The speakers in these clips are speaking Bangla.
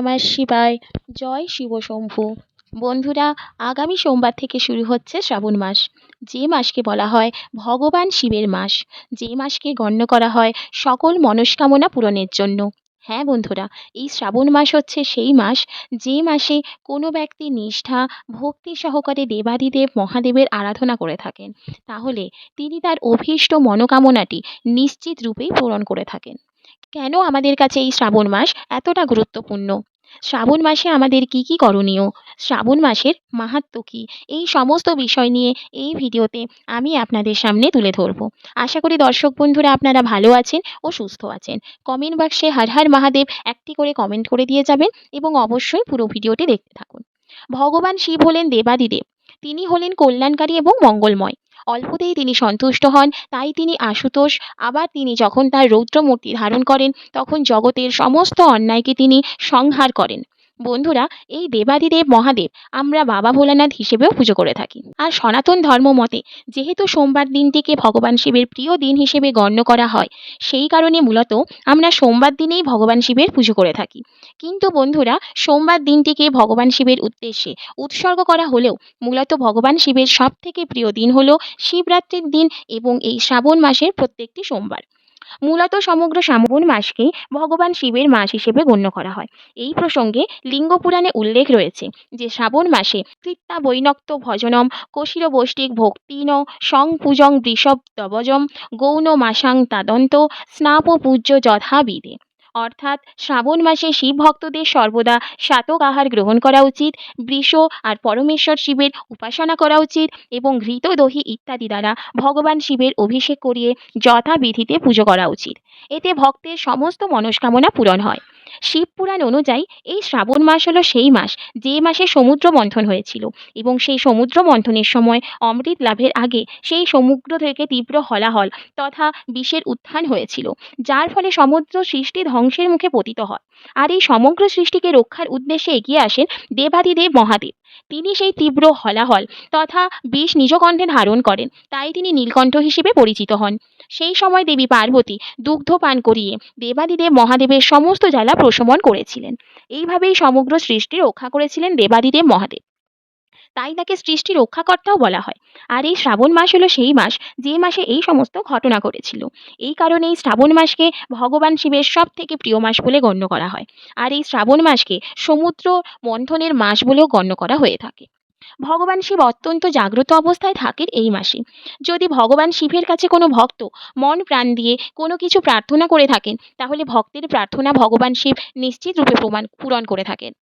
নমঃ শিবায়। জয় শিব শম্ভু। বন্ধুরা, আগামী সোমবার থেকে শুরু হচ্ছে শ্রাবণ মাস। যে মাসকে বলা হয় ভগবান শিবের মাস। যে মাসকে গণ্য করা হয় সকল মনস্কামনা পূরণের জন্য। হ্যাঁ বন্ধুরা, এই শ্রাবণ মাস হচ্ছে সেই মাস যে মাসে কোনো ব্যক্তি নিষ্ঠা, ভক্তি সহকারে দেবাদিদেব মহাদেবের আরাধনা করে থাকেন। তাহলে তিনি তার অভীষ্ট মনোকামনাটি নিশ্চিত রূপেই পূরণ করে থাকেন। কেন আমাদের কাছে এই শ্রাবণ মাস এতটা গুরুত্বপূর্ণ? শ্রাবণ মাসে আমাদের কী কী করণীয়? শ্রাবণ মাসের মাহাত্ম্য কী? এই সমস্ত বিষয় নিয়ে এই ভিডিওতে আমি আপনাদের সামনে তুলে ধরবো। আশা করি দর্শক বন্ধুরা আপনারা ভালো আছেন ও সুস্থ আছেন। কমেন্ট বাক্সে হর হর মহাদেব একটি করে কমেন্ট করে দিয়ে যাবেন এবং অবশ্যই পুরো ভিডিওটি দেখতে থাকুন। ভগবান শিব হলেন দেবাদিদেব। তিনি হলেন কল্যাণকারী এবং মঙ্গলময়। অল্পতেই তিনি সন্তুষ্ট হন, তাই তিনি আশুতোষ। আবার তিনি যখন তার রৌদ্রমূর্তি ধারণ করেন, তখন জগতের সমস্ত অন্যায়কে তিনি সংহার করেন। বন্ধুরা, এই দেবাদিদেব মহাদেব আমরা বাবা ভোলানাথ হিসেবেও পুজো করে থাকি। আর সনাতন ধর্ম মতে, যেহেতু সোমবার দিনটিকে ভগবান শিবের প্রিয় দিন হিসেবে গণ্য করা হয়, সেই কারণে মূলত আমরা সোমবার দিনেই ভগবান শিবের পুজো করে থাকি। কিন্তু বন্ধুরা, সোমবার দিনটিকে ভগবান শিবের উদ্দেশ্যে উৎসর্গ করা হলেও মূলত ভগবান শিবের সব থেকে প্রিয় দিন হলো শিবরাত্রির দিন এবং এই শ্রাবণ মাসের প্রত্যেকটি সোমবার। মূলত সমগ্র শ্রাবণ মাসকে ভগবান শিবের মাস হিসেবে গণ্য করা হয়। এই প্রসঙ্গে লিঙ্গ পুরাণে উল্লেখ রয়েছে যে, শ্রাবণ মাসে তৃত্তা বৈনক্ত ভজনম কশির বৈষ্টিক ভক্তিন সংপূজং বৃষভ তবজম গৌণ মাসাং তাদন্ত স্নাপ পূজ্য যথাবিধে। অর্থাৎ শ্রাবণ মাসে শিব ভক্তদের সর্বদা সাতক আহার গ্রহণ করা উচিত, বৃষ আর পরমেশ্বর শিবের উপাসনা করা উচিত এবং ঘৃত দহি ইত্যাদি দ্বারা ভগবান শিবের অভিষেক করিয়ে যথাবিধিতে পুজো করা উচিত। এতে ভক্তের সমস্ত মনস্কামনা পূরণ হয়। শিব পুরাণ অনুযায়ী এই শ্রাবণ মাস হলো সেই মাস, যে মাসে সমুদ্র মন্থন হয়েছিল। এবং সেই সমুদ্র মন্থনের সময় অমৃত লাভের আগে সেই সমুদ্র থেকে তীব্র হলাহল তথা বিষের উত্থান হয়েছিল, যার ফলে সমুদ্র সৃষ্টি ধ্বংসের মুখে পতিত হয়। আর এই সমগ্র সৃষ্টিকে রক্ষার উদ্দেশ্যে এগিয়ে আসেন দেবাদিদেব মহাদেব। তিনি সেই তীব্র হলাহল তথা বিষ নিজ কণ্ঠে ধারণ করেন। তাই তিনি নীলকণ্ঠ হিসেবে পরিচিত হন। সেই সময় দেবী পার্বতী দুগ্ধ পান করিয়ে দেবাদিদেব মহাদেবের সমস্ত জ্বালা প্রশমন করেছিলেন। এইভাবেই সমগ্র সৃষ্টি রক্ষা করেছিলেন দেবাদিদেব মহাদেব। তাই তাকে সৃষ্টি রক্ষাকর্তাও বলা হয়। আর এই শ্রাবণ মাস হলো সেই মাস যে মাসে এই সমস্ত ঘটনা ঘটেছিল। এই কারণে এই শ্রাবণ মাসকে ভগবান শিবের সব থেকে প্রিয় মাস বলে গণ্য করা হয়। আর এই শ্রাবণ মাসকে সমুদ্র মন্থনের মাস বলেও গণ্য করা হয়ে থাকে। ভগবান শিব অত্যন্ত জাগ্রত অবস্থায় থাকেন এই মাসে। যদি ভগবান শিবের কাছে কোনো ভক্ত মন প্রাণ দিয়ে কোনো কিছু প্রার্থনা করে থাকেন, তাহলে ভক্তের প্রার্থনা ভগবান শিব নিশ্চিত রূপে প্রমাণ পূরণ করে থাকেন।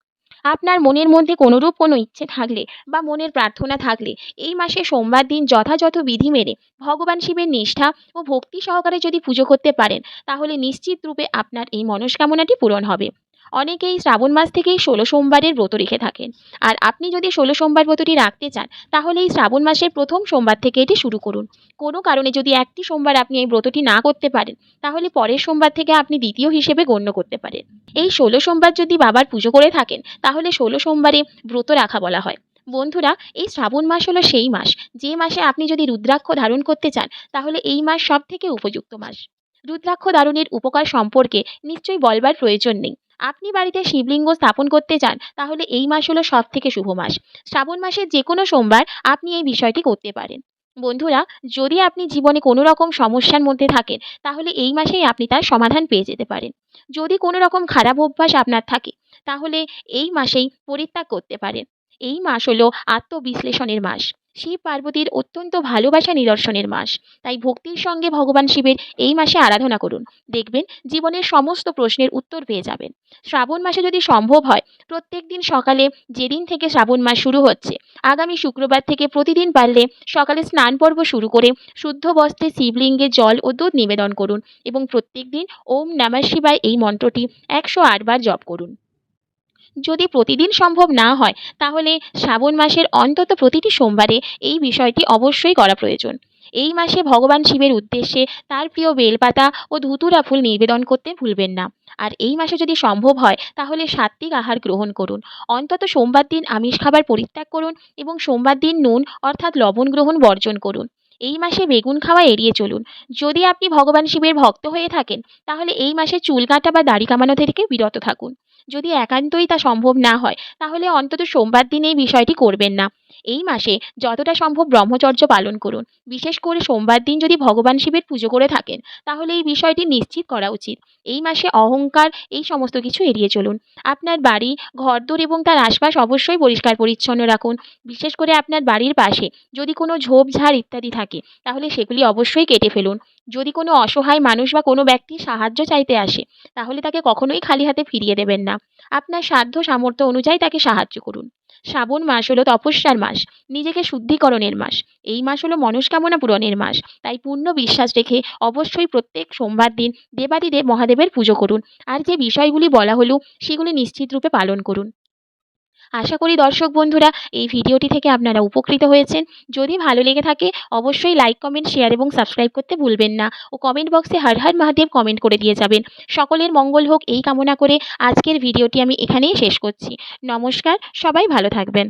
আপনার মনের মধ্যে কোনোরূপ কোনো ইচ্ছে থাকলে বা মনের প্রার্থনা থাকলে এই মাসে সোমবার দিন যথাযথ বিধি মেনে ভগবান শিবের নিষ্ঠা ও ভক্তি সহকারে যদি পুজো করতে পারেন, তাহলে নিশ্চিত রূপে আপনার এই মনস্কামনাটি পূরণ হবে। অনেকেই শ্রাবণ মাস থেকেই ষোলো সোমবারের ব্রত রেখে থাকেন। আর আপনি যদি ষোলো সোমবার ব্রতটি রাখতে চান, তাহলে এই শ্রাবণ মাসের প্রথম সোমবার থেকে এটি শুরু করুন। কোনো কারণে যদি একটি সোমবার আপনি এই ব্রতটি না করতে পারেন, তাহলে পরের সোমবার থেকে আপনি দ্বিতীয় হিসেবে গণ্য করতে পারেন। এই ষোলো সোমবার যদি বাবার পুজো করে থাকেন, তাহলে ষোলো সোমবারে ব্রত রাখা বলা হয়। বন্ধুরা, এই শ্রাবণ মাস হলো সেই মাস। যে মাসে আপনি যদি রুদ্রাক্ষ ধারণ করতে চান, তাহলে এই মাস সব থেকে উপযুক্ত মাস। রুদ্রাক্ষ ধারণের উপকার সম্পর্কে নিশ্চয়ই বলবার প্রয়োজন নেই। আপনি বাড়িতে শিবলিঙ্গ স্থাপন করতে চান, তাহলে এই মাস হলো সব থেকে শুভ মাস। শ্রাবণ মাসের যে কোনো সোমবার আপনি এই বিষয়টি করতে পারেন। বন্ধুরা, যদি আপনি জীবনে কোনো রকম সমস্যার মধ্যে থাকেন, তাহলে এই মাসেই আপনি তার সমাধান পেয়ে যেতে পারেন। যদি কোনো রকম খারাপ অভ্যাস আপনার থাকে, তাহলে এই মাসেই পরিত্যাগ করতে পারেন। এই মাস হলো আত্মবিশ্লেষণের মাস। শিব পার্বতীর অত্যন্ত ভালোবাসা নিদর্শনের মাস। তাই ভক্তির সঙ্গে ভগবান শিবের এই মাসে আরাধনা করুন। দেখবেন জীবনের সমস্ত প্রশ্নের উত্তর পেয়ে যাবেন। শ্রাবণ মাসে যদি সম্ভব হয়, প্রত্যেক দিন সকালে যেদিন থেকে শ্রাবণ মাস শুরু হচ্ছে, আগামী শুক্রবার থেকে প্রতিদিন পারলে সকালে স্নান পর্ব শুরু করে শুদ্ধ বস্ত্রে শিবলিঙ্গে জল ও দুধ নিবেদন করুন এবং প্রত্যেক দিন ওম নমঃ শিবায় এই মন্ত্রটি একশো আটবার জপ করুন। যদি প্রতিদিন সম্ভব না হয়, তাহলে শ্রাবণ মাসের অন্তত প্রতিটি সোমবারে এই বিষয়টি অবশ্যই করা প্রয়োজন। এই মাসে ভগবান শিবের উদ্দেশ্যে তার প্রিয় বেলপাতা ও ধুতুরা ফুল নিবেদন করতে ভুলবেন না। আর এই মাসে যদি সম্ভব হয়, তাহলে সাত্ত্বিক আহার গ্রহণ করুন। অন্তত সোমবার দিন আমিষ খাবার পরিত্যাগ করুন এবং সোমবার দিন নুন, অর্থাৎ লবণ গ্রহণ বর্জন করুন। এই মাসে বেগুন খাওয়া এড়িয়ে চলুন। যদি আপনি ভগবান শিবের ভক্ত হয়ে থাকেন, তাহলে এই মাসে চুল কাটা বা দাড়ি কামানো থেকে বিরত থাকুন। যদি একান্তই তা সম্ভব না হয়, তাহলে অন্তত সোমবার দিন এই বিষয়টি করবেন না। এই মাসে যতটা সম্ভব ব্রহ্মচর্য পালন করুন। বিশেষ করে সোমবার দিন যদি ভগবান শিবের পুজো করে থাকেন, তাহলে এই বিষয়টি নিশ্চিত করা উচিত। এই মাসে অহংকার, এই সমস্ত কিছু এড়িয়ে চলুন। আপনার বাড়ি, ঘরদোর এবং তার আশপাশ অবশ্যই পরিষ্কার পরিচ্ছন্ন রাখুন। বিশেষ করে আপনার বাড়ির পাশে যদি কোনো ঝোপঝাড় ইত্যাদি থাকে, তাহলে সেগুলি অবশ্যই কেটে ফেলুন। যদি কোনো অসহায় মানুষ বা কোনো ব্যক্তি সাহায্য চাইতে আসে, তাহলে তাকে কখনোই খালি হাতে ফিরিয়ে দেবেন না। আপনার সাধ্য সামর্থ্য অনুযায়ী তাকে সাহায্য করুন। শ্রাবণ মাস হলো তপস্যার মাস, নিজেকে শুদ্ধিকরণের মাস। এই মাস হলো মনস্কামনা পূরণের মাস, তাই পূর্ণ বিশ্বাস রেখে অবশ্যই প্রত্যেক সোমবার দিন দেবাদিদেব মহাদেবের পুজো করুন। আর যে বিষয়গুলি বলা হলো, সেগুলি নিশ্চিত রূপে পালন করুন। আশা করি দর্শক বন্ধুরা, এই ভিডিওটি থেকে আপনারা উপকৃত হয়েছেন। যদি ভালো লেগে থাকে, অবশ্যই লাইক, কমেন্ট, শেয়ার এবং সাবস্ক্রাইব করতে ভুলবেন না ও কমেন্ট বক্সে হর হর মহাদেব কমেন্ট করে দিয়ে যাবেন। সকলের মঙ্গল হোক, এই কামনা করে আজকের ভিডিওটি আমি এখানেই শেষ করছি। নমস্কার, সবাই ভালো থাকবেন।